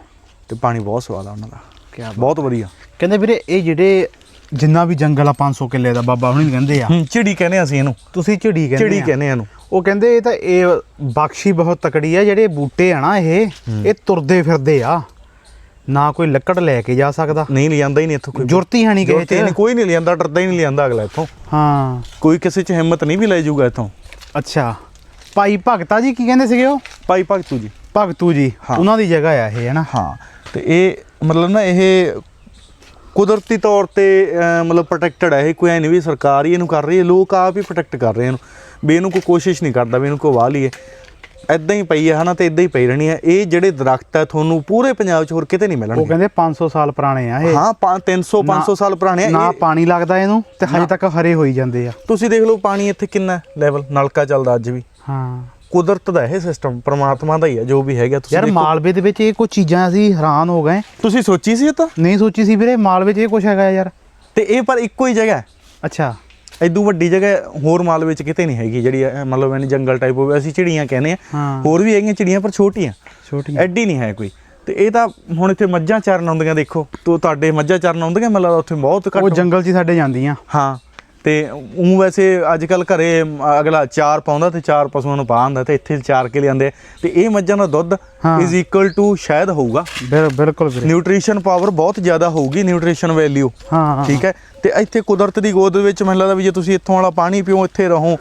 ਤੇ ਪਾਣੀ ਬਹੁਤ ਸਵਾਦ ਆ ਉਹਨਾਂ ਦਾ। ਕੀ ਬਹੁਤ ਵਧੀਆ। ਕਹਿੰਦੇ ਵੀਰੇ ਇਹ ਜਿਹੜੇ ਜਿੰਨਾ ਵੀ ਜੰਗਲ ਆ 500 ਕਿੱਲੇ ਦਾ ਬਾਬਾ ਹੁਣੀ ਕਹਿੰਦੇ ਆ। ਚਿੜੀ ਕਹਿੰਦੇ ਆ ਅਸੀਂ ਇਹਨੂੰ। ਤੁਸੀਂ ਝਿੜੀ ਕਹਿੰਦੇ ਚਿੜੀ। ਕਹਿੰਦੇ ਆ ਇਹਨੂੰ। ਉਹ ਕਹਿੰਦੇ ਇਹ ਤਾਂ ਇਹ ਬਖਸ਼ੀ ਬਹੁਤ ਤਕੜੀ ਆ ਜਿਹੜੇ ਬੂਟੇ ਆ ਨਾ ਇਹ ਇਹ ਤੁਰਦੇ ਫਿਰਦੇ ਆ। ਨਾ ਕੋਈ ਲੱਕੜ ਲੈ ਕੇ ਜਾ ਸਕਦਾ। ਨਹੀਂ ਲਿਆਂਦਾ ਹੀ ਨਹੀਂ ਇੱਥੋਂ ਕੋਈ। ਜ਼ਰੂਰਤ ਹੀ ਨਹੀਂ ਕਿਸੇ ਚ। ਨਹੀਂ ਕੋਈ ਨਹੀਂ ਲਿਆਂਦਾ ਡਰਦਾ ਹੀ ਨਹੀਂ ਲਿਆਂਦਾ ਅਗਲਾ ਇੱਥੋਂ। ਹਾਂ। ਕੋਈ ਕਿਸੇ 'ਚ ਹਿੰਮਤ ਨਹੀਂ ਵੀ ਲੈ ਜਾਊਗਾ ਇੱਥੋਂ। ਅੱਛਾ। ਭਾਈ ਭਗਤਾ ਜੀ ਕੀ ਕਹਿੰਦੇ ਸੀਗੇ ਉਹ? ਭਾਈ ਭਗਤੂ ਜੀ। ਭਗਤੂ ਜੀ। ਉਹਨਾਂ ਦੀ ਜਗ੍ਹਾ ਆ ਇਹ ਹੈ ਨਾ ਹਾਂ। ਤੇ ਇਹ ਮਤਲਬ ਨਾ ਇਹ ਕੁਦਰਤੀ ਤੌਰ ਤੇ ਮਤਲਬ ਪ੍ਰੋਟੈਕਟਡ ਹੈ ਇਹ। ਕੋਈ ਐ ਨਹੀਂ ਵੀ ਸਰਕਾਰ ਹੀ ਇਹਨੂੰ ਕਰ ਰਹੀ ਹੈ। ਲੋਕ ਆਪ ਹੀ ਪ੍ਰੋਟੈਕਟ ਕਰ ਰਹੇ ਇਹਨੂੰ ਵੀ ਇਹਨੂੰ ਕੋਈ ਕੋਸ਼ਿਸ਼ ਨਹੀਂ ਕਰਦਾ ਵੀ ਇਹਨੂੰ ਕੋਈ ਵਾਹ ਲਈਏ। ਐਦਾਂ ਹੀ ਪਈ ਹੈ ਹਨਾ ਤੇ ਇਦਾਂ ਹੀ ਪਈ ਰਹਿਣੀ ਹੈ ਇਹ ਜਿਹੜੇ ਦਰਖਤ ਹੈ ਤੁਹਾਨੂੰ ਪੂਰੇ ਪੰਜਾਬ 'ਚ ਹੋਰ ਕਿਤੇ ਨਹੀਂ ਉਹ ਮਿਲਣਗੇ ਕਹਿੰਦੇ 500 ਸਾਲ ਪੁਰਾਣੇ ਆ ਇਹ। ਹਾਂ ਪਾ- 300 500 ਸਾਲ ਪੁਰਾਣੇ ਆ ਨਾ ਪਾਣੀ ਲੱਗਦਾ ਇਹਨੂੰ ਤੇ ਹਜੇ ਤੱਕ ਹਰੇ ਹੋਈ ਜਾਂਦੇ ਆ। ਤੁਸੀਂ ਦੇਖ ਲਓ ਪਾਣੀ ਇੱਥੇ ਕਿੰਨਾ ਲੈਵਲ ਨਲਕਾ ਚੱਲਦਾ ਅੱਜ ਵੀ। ਹਾਂ। ਕੁਦਰਤ ਦਾ ਇਹ ਸਿਸਟਮ ਪ੍ਰਮਾਤਮਾ ਦਾ ਹੀ ਹੈ ਜੋ ਵੀ ਹੈਗਾ ਤੁਸੀਂ ਯਾਰ। ਮਾਲਵੇ ਦੇ ਵਿੱਚ ਇਹ ਕੁਝ ਚੀਜ਼ਾਂ ਅਸੀਂ ਹੈਰਾਨ ਹੋ ਗਏ। ਤੁਸੀਂ ਸੋਚੀ ਸੀ ਇਹ ਤਾਂ? ਨਹੀਂ ਸੋਚੀ ਸੀ ਵੀਰੇ ਮਾਲਵੇ 'ਚ ਇਹ ਕੁਝ ਹੈਗਾ ਯਾਰ। ਤੇ ਇਹ ਪਰ ਇੱਕੋ ਹੀ ਜਗ੍ਹਾ ਹੈ। ਅੱਛਾ। ਐਦੂ ਵੱਡੀ ਜਗ੍ਹਾ ਹੋਰ ਮਾਲਵੇ ਚ ਕਿਤੇ ਨਹੀਂ ਹੈਗੀ ਜਿਹੜੀ ਇਹ ਮਤਲਬ ਇਹਨੇ ਜੰਗਲ ਟਾਈਪ ਹੋਵੇ ਅਸੀਂ ਚਿੜੀਆਂ ਕਹਿੰਦੇ ਆ ਹਾਂ। ਹੋਰ ਵੀ ਹੈਗੀਆਂ ਚਿੜੀਆਂ ਪਰ ਛੋਟੀਆਂ। ਛੋਟੀ ਐਡੀ ਨਹੀਂ ਹੈ ਕੋਈ। ਤੇ ਇਹ ਤਾਂ ਹੁਣ ਇੱਥੇ ਮੱਝਾਂ ਚਰਨ ਆਉਂਦੀਆਂ ਦੇਖੋ। ਤੋ ਤੁਹਾਡੇ ਮੱਝਾਂ ਚਰਨ ਆਉਂਦੀਆਂ ਮੈਨੂੰ ਲੱਗਦਾ ਉੱਥੇ ਬਹੁਤ ਉਹ ਘੱਟ ਜੰਗਲ 'ਚ ਹੀ ਸਾਡੇ ਜਾਂਦੀਆਂ। ਹਾਂ। ਤੇ ਉਹ ਵੈਸੇ ਅੱਜ ਕੱਲ ਘਰੇ ਅਗਲਾ ਚਾਰ ਪਾਉਂਦਾ ਤੇ ਚਾਰ ਪਸ਼ੂਆਂ ਨੂੰ ਪਾ ਹੁੰਦਾ ਤੇ ਇੱਥੇ ਚਾਰ ਕੇ ਲਿਆਂਦੇ ਤੇ ਇਹ ਮੱਝਾਂ ਦਾ ਦੁੱਧ। ਇਜ਼ ਇਕੁਅਲ ਟੂ ਸ਼ਾਇਦ ਹੋਊਗਾ। ਬਿਲ- ਬਿਲਕੁਲ ਨਿਊਟ੍ਰੀਸ਼ਨ ਪਾਵਰ ਬਹੁਤ ਜ਼ਿਆਦਾ ਹੋਊਗੀ ਨਿਊਟ੍ਰੀਸ਼ਨ ਵੈਲਿਊ ਹਾਂ ਠੀਕ ਹੈ? ਤੇ ਇੱਥੇ ਕੁਦਰਤ ਦੀ ਗੋਦ ਵਿੱਚ ਮੈਨੂੰ ਲੱਗਦਾ ਵੀ ਜੇ ਤੁਸੀਂ ਇੱਥੋਂ ਵਾਲਾ ਪਾਣੀ ਪੀਓ ਇੱਥੇ ਰਹੋ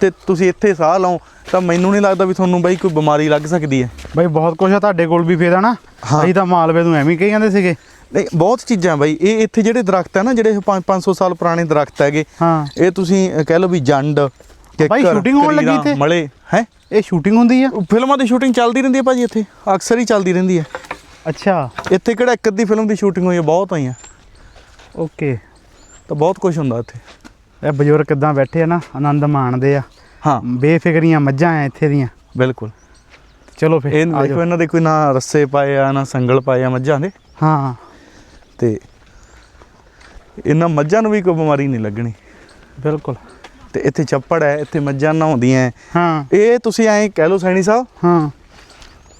ਤੇ ਤੁਸੀਂ ਇੱਥੇ ਸਾਹ ਲਓ ਤਾਂ ਮੈਨੂੰ ਨਹੀਂ ਲੱਗਦਾ ਵੀ ਤੁਹਾਨੂੰ ਬਾਈ ਕੋਈ ਬਿਮਾਰੀ ਲੱਗ ਸਕਦੀ ਹੈ। ਬਈ ਬਹੁਤ ਕੁਝ ਆ ਤੁਹਾਡੇ ਕੋਲ ਵੀ ਫੇਰ ਆ ਨਾ? ਹਾਂ। ਅਸੀਂ ਤਾਂ ਮਾਲਵੇ ਨੂੰ ਐਵੇਂ ਕਹੀ ਜਾਂਦੇ ਸੀਗੇ। ਨਹੀਂ ਬਹੁਤ ਚੀਜ਼ਾਂ ਬਾਈ ਇਹ ਇੱਥੇ ਜਿਹੜੇ ਦਰਖਤ ਹੈ ਨਾ ਜਿਹੜੇ 500 ਸਾਲ ਪੁਰਾਣੇ ਦਰਖਤ ਹੈਗੇ ਹਾਂ। ਇਹ ਤੁਸੀਂ ਕਹਿ ਲਓ ਵੀ ਜੰਡ ਬਾਈ, shooting ਹੋਣ ਲੱਗੀ ਇੱਥੇ? ਮਲੇ ਹੈ? ਇਹ ਸ਼ੂਟਿੰਗ ਹੁੰਦੀ ਆ? ਫਿਲਮਾਂ ਦੀ ਸ਼ੂਟਿੰਗ ਚੱਲਦੀ ਰਹਿੰਦੀ ਹੈ ਭਾਜੀ ਇੱਥੇ ਅਕਸਰ ਹੀ ਚੱਲਦੀ ਰਹਿੰਦੀ ਹੈ ਅੱਛਾ। ਇੱਥੇ ਕਿਹੜਾ ਇੱਕ ਅੱਧੀ ਫਿਲਮ ਦੀ ਸ਼ੂਟਿੰਗ ਹੋਈ ਹੈ ਬਹੁਤ ਹੋਈਆਂ ਓਕੇ। ਤਾਂ ਬਹੁਤ ਕੁਝ ਹੁੰਦਾ ਇੱਥੇ। ਇਹ ਬਜ਼ੁਰਗ ਕਿਦਾਂ ਬੈਠੇ ਆ ਨਾ ਆਨੰਦ ਮਾਣਦੇ ਆ। ਹਾਂ। ਬੇਫਿਕਰੀਆਂ ਮੱਝਾਂ ਆ ਇੱਥੇ ਦੀਆਂ। ਬਿਲਕੁਲ। ਚਲੋ ਫੇਰ ਇਹ ਆ ਦੇਖੋ। ਇਹਨਾਂ ਦੇ ਕੋਈ ਨਾ ਰੱਸੇ ਪਾਏ ਆ ਨਾ ਸੰਗਲ ਪਾਏ ਆ ਮੱਝਾਂ ਦੇ। ਹਾਂ। ਤੇ ਇਹਨਾਂ ਮੱਝਾਂ ਨੂੰ ਵੀ ਕੋਈ ਬਿਮਾਰੀ ਨਹੀਂ ਲੱਗਣੀ। ਬਿਲਕੁਲ। ਤੇ ਇੱਥੇ ਚੱਪੜ ਹੈ ਇੱਥੇ ਮੱਝਾਂ ਨਹਾਉਂਦੀਆਂ ਹੈ। ਹਾਂ। ਇਹ ਤੁਸੀਂ ਐਂ ਕਹਿ ਲਓ ਸੈਣੀ ਸਾਹਿਬ। ਹਾਂ।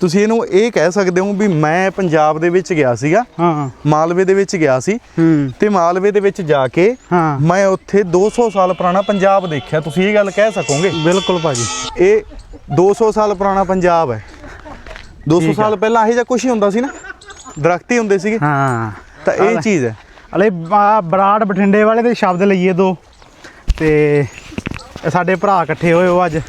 ਤੁਸੀਂ ਇਹਨੂੰ ਇਹ ਕਹਿ ਸਕਦੇ ਹੋ ਵੀ ਮੈਂ ਪੰਜਾਬ ਦੇ ਵਿੱਚ ਗਿਆ ਸੀਗਾ ਹਾਂ। ਮਾਲਵੇ ਦੇ ਵਿੱਚ ਗਿਆ ਸੀ। ਹੂੰ। ਤੇ ਮਾਲਵੇ ਦੇ ਵਿੱਚ ਜਾ ਕੇ ਹਾਂ। ਮੈਂ ਉੱਥੇ 200 ਸਾਲ ਪੁਰਾਣਾ ਪੰਜਾਬ ਦੇਖਿਆ। ਤੁਸੀਂ ਇਹ ਗੱਲ ਕਹਿ ਸਕੋਗੇ? ਬਿਲਕੁਲ ਭਾਜੀ। ਇਹ 200 ਸਾਲ ਪੁਰਾਣਾ ਪੰਜਾਬ ਹੈ। 200 ਸਾਲ ਪਹਿਲਾਂ ਇਹੋ ਜਿਹਾ ਕੁਝ ਹੀ ਹੁੰਦਾ ਸੀ ਨਾ। ਦਰਖਤ ਹੀ ਹੁੰਦੇ ਸੀਗੇ। ਹਾਂ। ਤਾਂ ਇਹ ਚੀਜ਼ ਹੈ। ਅਲੇ ਆਹ ਬਰਾੜ ਬਠਿੰਡੇ ਵਾਲੇ ਦੇ ਸ਼ਬਦ ਲਈਏ ਦੋ। ਤੇ ਸਾਡੇ ਭਰਾ ਇਕੱਠੇ ਹੋਏ ਹੋ ਅੱਜ।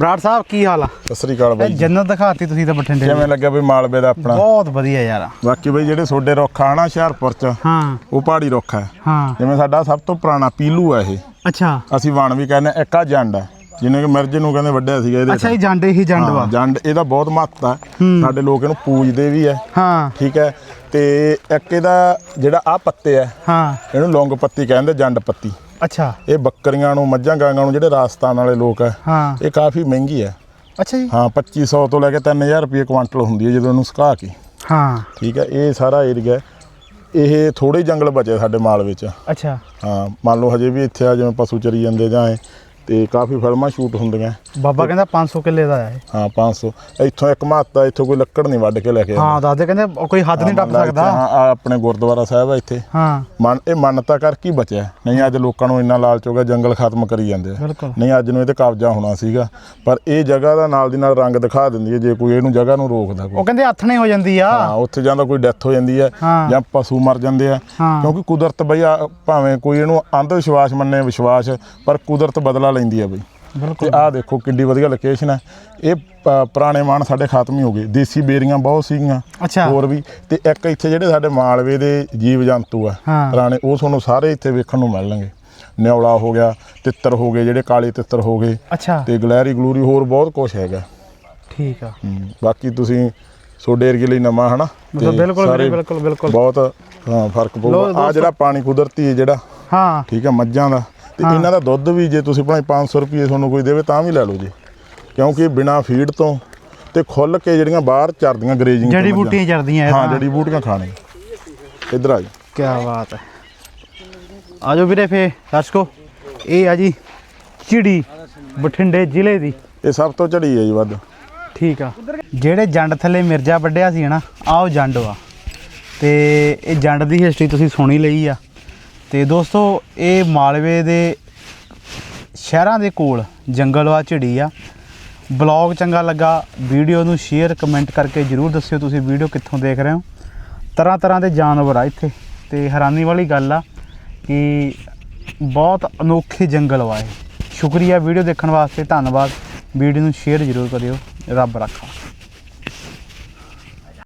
ਬਰਾੜ ਸਾਹਿਬ ਕੀ ਹਾਲ ਆ? ਸਤਿ ਸ੍ਰੀ ਅਕਾਲ ਬਾਈ ਜੰਨਤ ਦਿਖਾਤੀ ਤੁਸੀਂ ਤਾਂ ਬਠਿੰਡੇ। ਕਿਵੇਂ ਲੱਗਿਆ ਵੀ ਮਾਲਵੇ ਦਾ ਆਪਣਾ? ਬਹੁਤ ਵਧੀਆ ਯਾਰ ਬਾਕੀ ਬਈ ਜਿਹੜੇ ਤੁਹਾਡੇ ਰੁੱਖ ਆ ਨਾ ਹੁਸ਼ਿਆਰਪੁਰ ਚ ਹਾਂ। ਉਹ ਪਹਾੜੀ ਰੁੱਖ ਹੈ। ਹਾਂ। ਜਿਵੇਂ ਸਾਡਾ ਸਭ ਤੋਂ ਪੁਰਾਣਾ ਪੀਲੂ ਆ ਇਹ। ਅੱਛਾ। ਅਸੀਂ ਵਣ ਵੀ ਕਹਿੰਦੇ ਇੱਕ ਜੰਡ ਹੈ। ਜਿਹਨੇ ਕਿ ਮਿਰਜ ਨੂੰ ਕਹਿੰਦੇ ਵੱਡਿਆ ਸੀਗਾ ਇਹਦੇ ਅੱਛਾ ਇਹ ਜੰਡ ਹੀ ਜੰਡ ਵਾ ਜੰਡ ਇਹਦਾ ਬਹੁਤ ਮਹੱਤਵ ਹੈ। ਸਾਡੇ ਲੋਕ ਇਹਨੂੰ ਪੂਜਦੇ ਵੀ ਹੈ। ਹਾਂ। ਠੀਕ ਹੈ। ਤੇ ਇੱਕ ਇਹਦਾ ਜਿਹੜਾ ਆ ਪੱਤੇ ਹੈ ਹਾਂ। ਇਹਨੂੰ ਲੌਂਗ ਪੱਤੀ ਕਹਿੰਦੇ ਜੰਡ ਪੱਤੀ। ਅੱਛਾ। ਇਹ ਬੱਕਰੀਆਂ ਨੂੰ ਮੱਝਾਂ ਗਾਂਆਂ ਨੂੰ ਜਿਹੜੇ ਰਾਜਸਥਾਨ ਵਾਲੇ ਲੋਕ ਹੈ ਹਾਂ। ਇਹ ਕਾਫੀ ਮਹਿੰਗੀ ਹੈ। ਅੱਛਾ ਜੀ। ਹਾਂ 2500 ਤੋਂ ਲੈ ਕੇ 3000 ਰੁਪਏ ਕੁਆਂਟਲ ਹੁੰਦੀ ਹੈ ਜਦੋਂ ਇਹਨੂੰ ਸੁਕਾ ਕੇ। ਹਾਂ। ਠੀਕ ਹੈ। ਇਹ ਸਾਰਾ ਏਰੀਆ ਇਹ ਥੋੜੇ ਜੰਗਲ ਬਚੇ ਸਾਡੇ ਮਾਲ ਵਿੱਚ। ਅੱਛਾ। ਹਾਂ ਮੰਨ ਲਓ ਹਜੇ ਵੀ ਇੱਥੇ ਆ ਜਿਵੇਂ ਪਸ਼ੂ ਚਰੀ ਜਾਂਦੇ ਜਾਂ ਐ ਤੇ ਕਾਫੀ ਫਿਲਮਾਂ ਸ਼ੂਟ ਹੁੰਦੀਆਂ। ਬਾਬਾ ਕਹਿੰਦਾ 500 ਕਿੱਲੇ ਦਾ ਹੈ। ਹਾਂ 500 ਇੱਥੋਂ ਇੱਕ ਮਹੱਤਤਾ ਇੱਥੋਂ ਕੋਈ ਲੱਕੜ ਨਹੀਂ ਵੱਢ ਕੇ ਲੈ ਕੇ ਹਾਂ ਦੱਸਦੇ ਕਹਿੰਦੇ ਉਹ ਕੋਈ ਹੱਦ ਨਹੀਂ ਟੱਪ ਸਕਦਾ। ਹਾਂ ਆਹ ਆਪਣੇ ਗੁਰਦੁਆਰਾ ਸਾਹਿਬ ਆ ਇੱਥੇ। ਹਾਂ। ਮਨ ਇਹ ਮੰਨਤਾ ਕਰ ਕੀ ਬਚਿਆ। ਨਹੀਂ ਅੱਜ ਲੋਕਾਂ ਨੂੰ ਇੰਨਾ ਲਾਲਚ ਹੋ ਗਿਆ ਜੰਗਲ ਖਤਮ ਕਰੀ ਜਾਂਦੇ ਆ। ਬਿਲਕੁਲ। ਨਹੀਂ ਅੱਜ ਨੂੰ ਇਹ ਤੇ ਕਬਜ਼ਾ ਹੋਣਾ ਸੀਗਾ। ਪਰ ਇਹ ਜਗ੍ਹਾ ਦਾ ਨਾਲ ਦੀ ਨਾਲ ਰੰਗ ਦਿਖਾ ਦਿੰਦੀ ਹੈ ਜੇ ਕੋਈ ਇਹਨੂੰ ਜਗ੍ਹਾ ਨੂੰ ਰੋਕਦਾ ਕੋਈ। ਉਹ ਕਹਿੰਦੇ ਆਥਣੇ ਹੋ ਜਾਂਦੀ ਆ। ਹਾਂ ਉੱਥੇ ਜਾਂਦਾ ਕੋਈ ਡੈਥ ਹੋ ਜਾਂਦੀ ਹੈ ਹਾਂ। ਜਾਂ ਪਸ਼ੂ ਮਰ ਜਾਂਦੇ ਆ। ਹਾਂ। ਕਿਉਂਕਿ ਕੁਦਰਤ ਬਈ ਆ ਭਾਵੇਂ ਕੋਈ ਇਹਨੂੰ ਅੰਧ ਵਿਸ਼ਵਾਸ ਮੰਨੇ ਵਿਸ਼ਵਾਸ ਪਰ ਕੁਦਰਤ ਬਦਲਾ ਲੈਂਦੀ ਹੈ ਬਈ। ਤੇ ਆਹ ਦੇਖੋ ਕਿੰਨੀ ਵਧੀਆ ਲੋਕੇਸ਼ਨ ਹੈ ਇਹ ਪ- ਪੁਰਾਣੇ ਮਾਨ ਸਾਡੇ ਖਤਮ ਹੀ ਹੋ ਗਏ। ਦੇਸੀ ਬੇਰੀਆਂ ਬਹੁਤ ਸੀਗੀਆਂ। ਹੋਰ ਵੀ ਤੇ ਇੱਕ ਇੱਥੇ ਜਿਹੜੇ ਸਾਡੇ ਮਾਲਵੇ ਦੇ ਜੀਵ ਜੰਤੂ ਆ ਹਾਂ। ਪੁਰਾਣੇ ਉਹ ਤੁਹਾਨੂੰ ਸਾਰੇ ਇੱਥੇ ਵੇਖਣ ਨੂੰ ਮਿਲਣਗੇ। ਨਿਉਲਾ ਹੋ ਗਿਆ ਤਿੱਤਰ ਹੋ ਗਏ ਜਿਹੜੇ ਕਾਲੇ ਤਿੱਤਰ ਹੋ ਗਏ। ਅੱਛਾ। ਤੇ ਗਲੈਰੀ ਗਲੂਰੀ ਹੋਰ ਬਹੁਤ ਕੁਝ ਹੈਗਾ। ਠੀਕ ਆ। ਹਮ, ਬਾਕੀ ਤੁਸੀਂ ਸੋਡੇ ਏਰੀਏ ਲਈ ਨਵਾਂ ਹਨਾ? ਮਤਲਬ ਤੇ ਬਿਲਕੁਲ ਸਾਰੇ ਬਿਲਕੁਲ। ਬਿਲਕੁਲ ਬਹੁਤ ਹਾਂ ਫ਼ਰਕ ਲਓ ਪਊਗਾ ਆ ਦੋਸਤੋ। ਜਿਹੜਾ ਪਾਣੀ ਕੁਦਰਤੀ ਹੈ ਜਿਹੜਾ ਹਾਂ। ਠੀਕ ਹੈ ਮੱਝਾਂ ਦਾ। ਤੇ। ਇਹਨਾਂ ਦਾ ਦੁੱਧ ਵੀ ਜੇ ਤੁਸੀਂ ਭਾਵੇਂ 500 ਰੁਪਏ ਤੁਹਾਨੂੰ ਕੋਈ ਦੇਵੇ ਤਾਂ ਵੀ ਲੈ ਲਓ ਜੀ। ਕਿਉਂਕਿ ਬਿਨਾ ਫੀਡ ਤੋਂ ਤੇ ਖੁੱਲ ਕੇ ਜਿਹੜੀਆਂ ਬਾਹਰ ਚਰਦੀਆਂ ਗਰੇਜਿੰਗ ਜੜੀ ਬੂਟੀਆਂ ਚੜਦੀਆਂ ਇਹ ਹਾਂ। ਜੜੀ ਬੂਟੀਆਂ ਖਾਣੇ ਇੱਧਰ ਆ ਜੀ। ਕੀ ਬਾਤ ਹੈ। ਆਜੋ ਵੀਰੇ ਫੇ ਦਰਸ਼ਕੋ। ਇਹ ਆ ਜੀ ਚਿੜੀ ਬਠਿੰਡੇ ਜ਼ਿਲ੍ਹੇ ਦੀ। ਇਹ ਸਭ ਤੋਂ ਝੜੀ ਹੈ ਜੀ ਵੱਧ। ਠੀਕ ਆ। ਜਿਹੜੇ ਜੰਡ ਥੱਲੇ ਮਿਰਜ਼ਾ ਵੱਢਿਆ ਸੀ ਨਾ ਆਹ ਉਹ ਜੰਡ ਵਾ। ਤੇ ਇਹ ਜੰਡ ਦੀ ਹਿਸਟਰੀ ਤੁਸੀਂ ਸੁਣੀ ਲਈ ਆ। ਤੇ ਦੋਸਤੋ, ਇਹ ਮਾਲਵੇ ਦੇ ਸ਼ਹਿਰਾਂ ਦੇ ਕੋਲ ਜੰਗਲਵਾ ਝਿੜੀ ਆ। ਬਲੌਗ ਚੰਗਾ ਲੱਗਾ, ਵੀਡੀਓ ਨੂੰ ਸ਼ੇਅਰ, ਕਮੈਂਟ ਕਰਕੇ ਜਰੂਰ ਦੱਸਿਓ ਤੁਸੀਂ ਵੀਡੀਓ ਕਿੱਥੋਂ ਦੇਖ ਰਹੇ ਹੋ। ਤਰ੍ਹਾਂ ਤਰ੍ਹਾਂ ਦੇ ਜਾਨਵਰ ਆ ਇੱਥੇ। ਤੇ ਹੈਰਾਨੀ ਵਾਲੀ ਗੱਲ ਆ ਕਿ ਬਹੁਤ ਅਨੋਖੇ ਜੰਗਲ ਵਾ ਇਹ। ਸ਼ੁਕਰੀਆ ਵੀਡੀਓ ਦੇਖਣ ਵਾਸਤੇ, ਧੰਨਵਾਦ। ਵੀਡੀਓ ਨੂੰ ਸ਼ੇਅਰ ਜ਼ਰੂਰ ਕਰਿਓ। ਰੱਬ ਰੱਖਾ।